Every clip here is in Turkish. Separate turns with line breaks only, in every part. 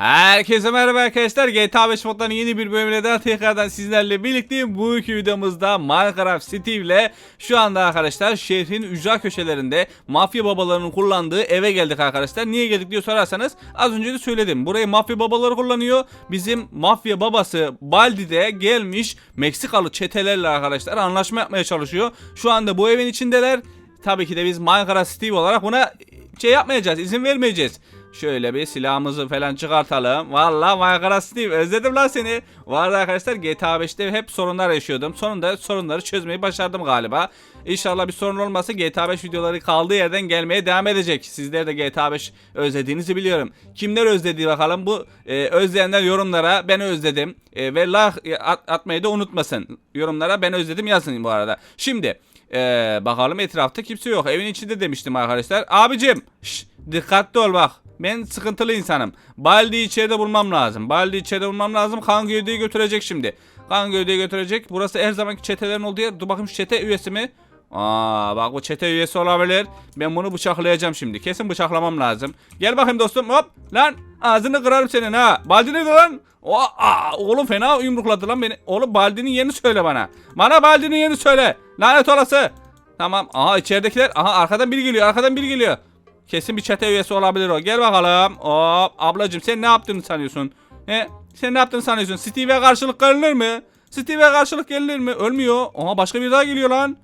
Herkese merhaba arkadaşlar. GTA 5 moddan yeni bir bölümle daha tekrardan sizlerle birlikteyim. Bugünkü videomuzda Minecraft Steve ile şu anda arkadaşlar şehrin ücra köşelerinde mafya babalarının kullandığı eve geldik arkadaşlar. Niye geldik diye sorarsanız az önce de söyledim. Burayı mafya babaları kullanıyor. Bizim mafya babası Baldi de gelmiş Meksikalı çetelerle arkadaşlar anlaşma yapmaya çalışıyor. Şu anda bu evin içindeler. Tabii ki de biz Minecraft Steve olarak buna şey yapmayacağız, izin vermeyeceğiz. Şöyle bir silahımızı falan çıkartalım. Valla Minecraft Steve özledim lan seni. Arada arkadaşlar GTA 5'te hep sorunlar yaşıyordum. Sonunda sorunları çözmeyi başardım galiba. İnşallah bir sorun olmasa GTA 5 videoları kaldığı yerden gelmeye devam edecek. Sizler de GTA 5 özlediğinizi biliyorum. Kimler özledi bakalım bu e, özleyenler yorumlara ben özledim. E, ve like at- atmayı da unutmasın. Yorumlara ben özledim yazın bu arada. Şimdi ee, bakalım etrafta kimse yok. Evin içinde demiştim arkadaşlar. Abicim şş, dikkatli ol bak. Ben sıkıntılı insanım. Baldi içeride bulmam lazım. Baldi içeride bulmam lazım. Kan gövdeyi götürecek şimdi. Kan gövdeyi götürecek. Burası her zamanki çetelerin olduğu yer. Dur bakayım şu çete üyesi mi? Aa bak bu çete üyesi olabilir. Ben bunu bıçaklayacağım şimdi. Kesin bıçaklamam lazım. Gel bakayım dostum. Hop lan ağzını kırarım senin ha. Baldi nerede lan? Aa, oğlum fena yumrukladı lan beni. Oğlum Baldi'nin yerini söyle bana. Bana Baldi'nin yerini söyle. Lanet olası. Tamam. Aha içeridekiler. Aha arkadan biri geliyor. Arkadan biri geliyor. Kesin bir çete üyesi olabilir o. Gel bakalım. Hop. Ablacım sen ne yaptığını sanıyorsun? He? Sen ne yaptığını sanıyorsun? Steve'e karşılık gelinir mi? Steve'e karşılık gelinir mi? Ölmüyor. Aha başka bir daha geliyor lan.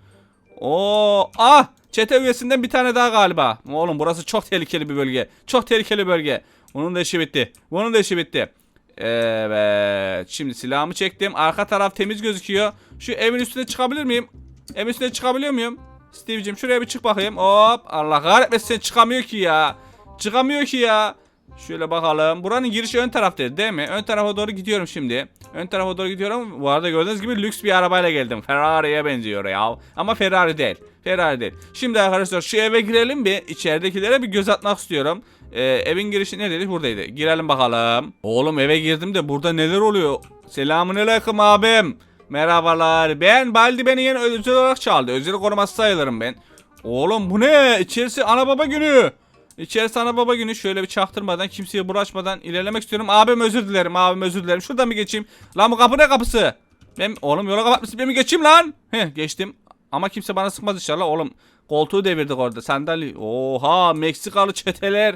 Oo, ah çete üyesinden bir tane daha galiba. Oğlum burası çok tehlikeli bir bölge. Çok tehlikeli bölge. Bunun da işi bitti. Bunun da işi bitti. Evet. Şimdi silahımı çektim. Arka taraf temiz gözüküyor. Şu evin üstüne çıkabilir miyim? Evin üstüne çıkabiliyor muyum? Steve'cim şuraya bir çık bakayım. Hop. Allah kahretmesin çıkamıyor ki ya. Çıkamıyor ki ya. Şöyle bakalım. Buranın girişi ön taraftaydı değil mi? Ön tarafa doğru gidiyorum şimdi. Ön tarafa doğru gidiyorum. Bu arada gördüğünüz gibi lüks bir arabayla geldim. Ferrari'ye benziyor ya. Ama Ferrari değil. Ferrari değil. Şimdi arkadaşlar şu eve girelim bir. İçeridekilere bir göz atmak istiyorum. Ee, evin girişi neredeydi? Buradaydı. Girelim bakalım. Oğlum eve girdim de burada neler oluyor? Selamun aleyküm abim. Merhabalar. Ben Baldi beni yeni özel olarak çaldı. Özel koruması sayılırım ben. Oğlum bu ne? İçerisi ana baba günü. İçerisi ana baba günü şöyle bir çaktırmadan kimseye bulaşmadan ilerlemek istiyorum. Abim özür dilerim abim özür dilerim. Şuradan mı geçeyim? Lan bu kapı ne kapısı? Ben oğlum yola kapatmışsın ben mi geçeyim lan? Heh geçtim. Ama kimse bana sıkmaz inşallah oğlum. Koltuğu devirdik orada sandalye. Oha Meksikalı çeteler.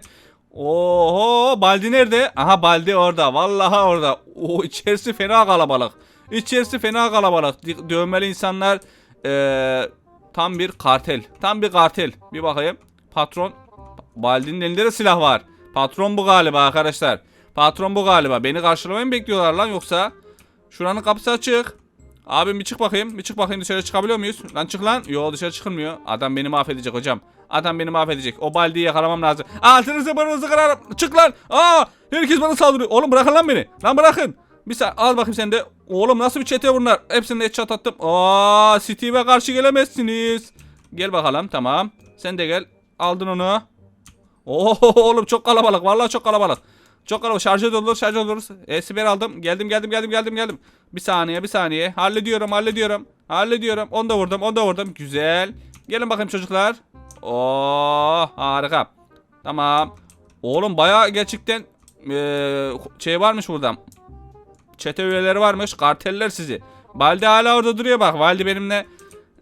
Oho Baldi nerede? Aha Baldi orada. Vallahi orada. O içerisi fena kalabalık. İçerisi fena kalabalık. Dövmeli insanlar. Eee tam bir kartel. Tam bir kartel. Bir bakayım. Patron. Baldi'nin elinde de silah var. Patron bu galiba arkadaşlar. Patron bu galiba. Beni karşılamayı mı bekliyorlar lan yoksa? Şuranın kapısı açık. Abim bir çık bakayım. Bir çık bakayım dışarı çıkabiliyor muyuz? Lan çık lan. Yo dışarı çıkılmıyor. Adam beni mahvedecek hocam. Adam beni mahvedecek. O baldiyi yakalamam lazım. Altınızı burnunuzu kırarım. Çık lan. Aa, herkes bana saldırıyor. Oğlum bırakın lan beni. Lan bırakın. Bir saniye al bakayım sen de. Oğlum nasıl bir çete bunlar? Hepsini headshot attım. Aa, Steve'e karşı gelemezsiniz. Gel bakalım tamam. Sen de gel. Aldın onu. Oo oğlum çok kalabalık. Vallahi çok kalabalık. Çok kalabalık. Şarjı doldur, şarjı doldur. E, siber aldım. Geldim, geldim, geldim, geldim, geldim. Bir saniye, bir saniye. Hallediyorum, hallediyorum. Hallediyorum. Onu da vurdum, onu da vurdum. Güzel. Gelin bakayım çocuklar. Oo harika. Tamam. Oğlum bayağı gerçekten eee, şey varmış burada. Çete üyeleri varmış. Karteller sizi. Valide hala orada duruyor bak. Valide benimle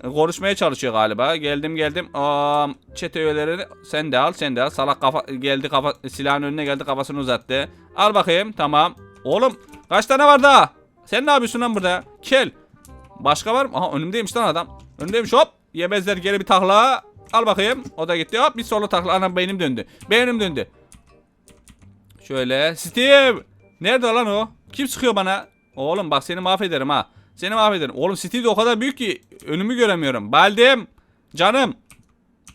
konuşmaya çalışıyor galiba. Geldim geldim. Aa, çete üyelerini sen de al sen de al. Salak kafa geldi kafa silahın önüne geldi kafasını uzattı. Al bakayım tamam. Oğlum kaç tane var daha? Sen ne yapıyorsun lan burada? Kel. Başka var mı? Aha önümdeymiş lan adam. Önümdeymiş hop. Yemezler geri bir takla. Al bakayım. O da gitti. Hop bir solo takla. Anam beynim döndü. Beynim döndü. Şöyle. Steve. Nerede lan o? Kim sıkıyor bana? Oğlum bak seni mahvederim ha. Seni mahvederim. Oğlum de o kadar büyük ki önümü göremiyorum. Baldim. Canım.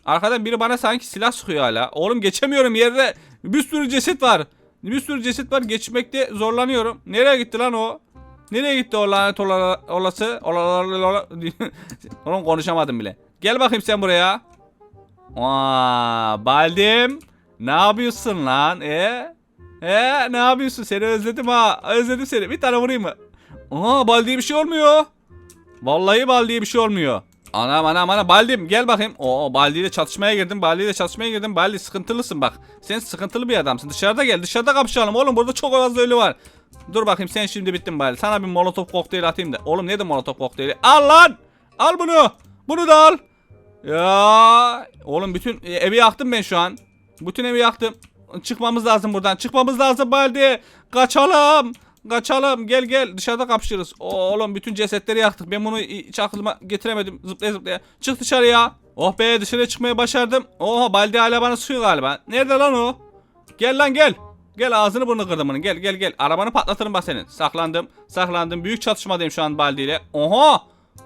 Arkadan biri bana sanki silah sıkıyor hala. Oğlum geçemiyorum yerde. Bir sürü ceset var. Bir sürü ceset var. Geçmekte zorlanıyorum. Nereye gitti lan o? Nereye gitti o lanet ola- olası? Ola- ola- ola- Oğlum konuşamadım bile. Gel bakayım sen buraya. Aa, Baldim. Ne yapıyorsun lan? E? E ne yapıyorsun? Seni özledim ha. Özledim seni. Bir tane vurayım mı? Aa Baldi'ye bir şey olmuyor. Vallahi Baldi'ye bir şey olmuyor. Anam anam anam Baldi'm gel bakayım. Oo Baldi ile çatışmaya girdim. Baldi ile çatışmaya girdim. Baldi sıkıntılısın bak. Sen sıkıntılı bir adamsın. Dışarıda gel. Dışarıda kapışalım oğlum. Burada çok fazla ölü var. Dur bakayım sen şimdi bittin Baldi. Sana bir molotof kokteyl atayım da. Oğlum ne de molotof kokteyli? Al lan. Al bunu. Bunu da al. Ya oğlum bütün e, evi yaktım ben şu an. Bütün evi yaktım. Çıkmamız lazım buradan. Çıkmamız lazım Baldi. Kaçalım. Kaçalım. Gel gel. Dışarıda kapışırız. Oğlum bütün cesetleri yaktık. Ben bunu hiç aklıma getiremedim. Zıplaya zıplaya. Çık dışarıya. Oh be dışarıya çıkmaya başardım. Oha Baldi hala bana sıkıyor galiba. Nerede lan o? Gel lan gel. Gel ağzını burnunu kırdım bunun. Gel gel gel. Arabanı patlatırım bak senin. Saklandım. Saklandım. Büyük çatışmadayım şu an Baldi ile. Oha.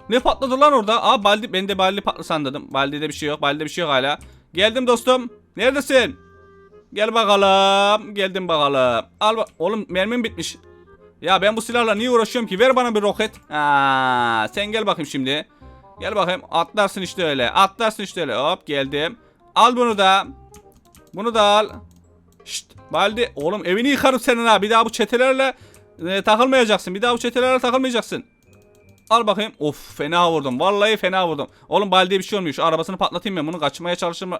Ne patladı lan orada? Aa Baldi. Ben de Baldi patlı sandım. Baldi'de bir şey yok. Baldi'de bir şey yok hala. Geldim dostum. Neredesin? Gel bakalım. Geldim bakalım. Al bak. Oğlum mermim bitmiş. Ya ben bu silahla niye uğraşıyorum ki? Ver bana bir roket. Aa, sen gel bakayım şimdi. Gel bakayım. Atlarsın işte öyle. Atlarsın işte öyle. Hop geldim. Al bunu da. Bunu da al. Şşt. Baldi. Oğlum evini yıkarım senin ha. Bir daha bu çetelerle e, takılmayacaksın. Bir daha bu çetelerle takılmayacaksın. Al bakayım. Of fena vurdum. Vallahi fena vurdum. Oğlum Baldi'ye bir şey olmuyor. Şu arabasını patlatayım ben bunu. Kaçmaya çalışırım.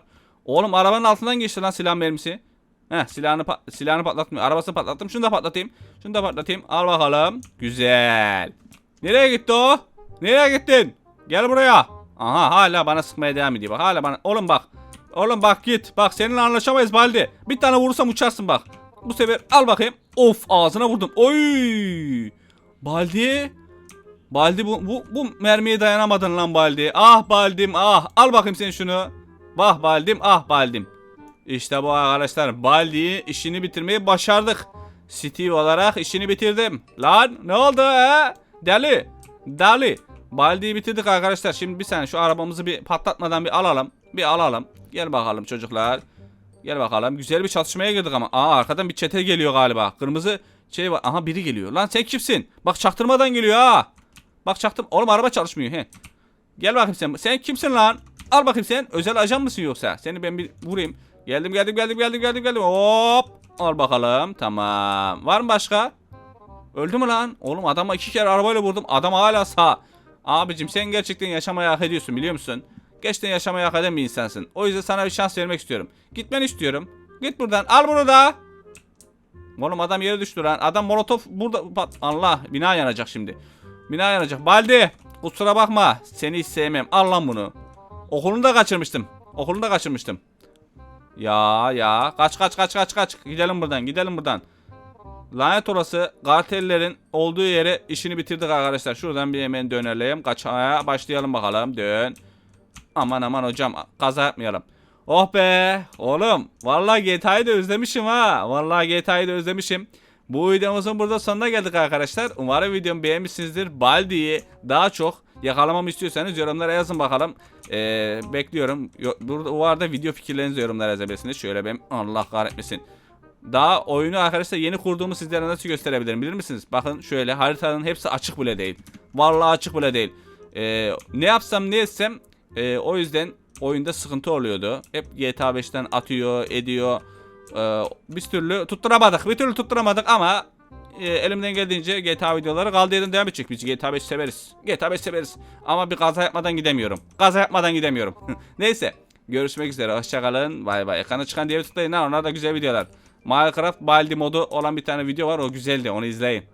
Oğlum arabanın altından geçti lan silah mermisi. Heh silahını, pa- silahını patlatmıyor. Arabasını patlattım. Şunu da patlatayım. Şunu da patlatayım. Al bakalım. Güzel. Nereye gitti o? Nereye gittin? Gel buraya. Aha hala bana sıkmaya devam ediyor. Bak hala bana. Oğlum bak. Oğlum bak git. Bak seninle anlaşamayız Baldi. Bir tane vurursam uçarsın bak. Bu sefer al bakayım. Of ağzına vurdum. Oy. Baldi. Baldi bu, bu, bu mermiye dayanamadın lan Baldi. Ah Baldim ah. Al bakayım sen şunu. Vah Baldim ah Baldim. İşte bu arkadaşlar. Baldi'yi işini bitirmeyi başardık. Steve olarak işini bitirdim. Lan ne oldu he? Deli. Deli. Baldi'yi bitirdik arkadaşlar. Şimdi bir saniye şu arabamızı bir patlatmadan bir alalım. Bir alalım. Gel bakalım çocuklar. Gel bakalım. Güzel bir çatışmaya girdik ama. Aa arkadan bir çete geliyor galiba. Kırmızı şey var. Aha biri geliyor. Lan sen kimsin? Bak çaktırmadan geliyor ha. Bak çaktım. Oğlum araba çalışmıyor he. Gel bakayım sen. Sen kimsin lan? Al bakayım sen. Özel ajan mısın yoksa? Seni ben bir vurayım. Geldim geldim geldim geldim geldim geldim. Hop. Al bakalım. Tamam. Var mı başka? Öldü mü lan? Oğlum adama iki kere arabayla vurdum. Adam hala sağ. Abicim sen gerçekten yaşamayı hak ediyorsun biliyor musun? Gerçekten yaşamayı hak eden bir insansın. O yüzden sana bir şans vermek istiyorum. Gitmeni istiyorum. Git buradan. Al bunu da. Oğlum adam yere düştü lan. Adam molotof burada. Bak, Allah bina yanacak şimdi. Bina yanacak. Baldi kusura bakma. Seni hiç sevmem. Al lan bunu. Okulunu da kaçırmıştım. Okulunu da kaçırmıştım. Ya ya. Kaç kaç kaç kaç kaç. Gidelim buradan gidelim buradan. Lanet olası kartellerin olduğu yere işini bitirdik arkadaşlar. Şuradan bir hemen dönelim. Kaçmaya başlayalım bakalım. Dön. Aman aman hocam kaza yapmayalım. Oh be oğlum vallahi GTA'yı da özlemişim ha. Vallahi GTA'yı da özlemişim. Bu videomuzun burada sonuna geldik arkadaşlar. Umarım videomu beğenmişsinizdir. Baldi'yi daha çok yakalamamı istiyorsanız yorumlara yazın bakalım. Ee, bekliyorum. Yo- Burada bu arada video fikirlerinizi yorumlara yazabilirsiniz. Şöyle benim Allah kahretmesin. Daha oyunu arkadaşlar yeni kurduğumu sizlere nasıl gösterebilirim bilir misiniz? Bakın şöyle haritanın hepsi açık bile değil. Vallahi açık bile değil. Ee, ne yapsam ne etsem ee, o yüzden oyunda sıkıntı oluyordu. Hep GTA 5'ten atıyor, ediyor. Ee, bir türlü tutturamadık. Bir türlü tutturamadık ama e, elimden geldiğince GTA videoları kaldığı yerden devam edecek. Biz GTA 5 severiz. GTA 5 severiz. Ama bir kaza yapmadan gidemiyorum. Kaza yapmadan gidemiyorum. Neyse. Görüşmek üzere. Hoşçakalın. Bay bay. Ekrana çıkan diğer tıklayın. Onlar da güzel videolar. Minecraft Baldi modu olan bir tane video var. O güzeldi. Onu izleyin.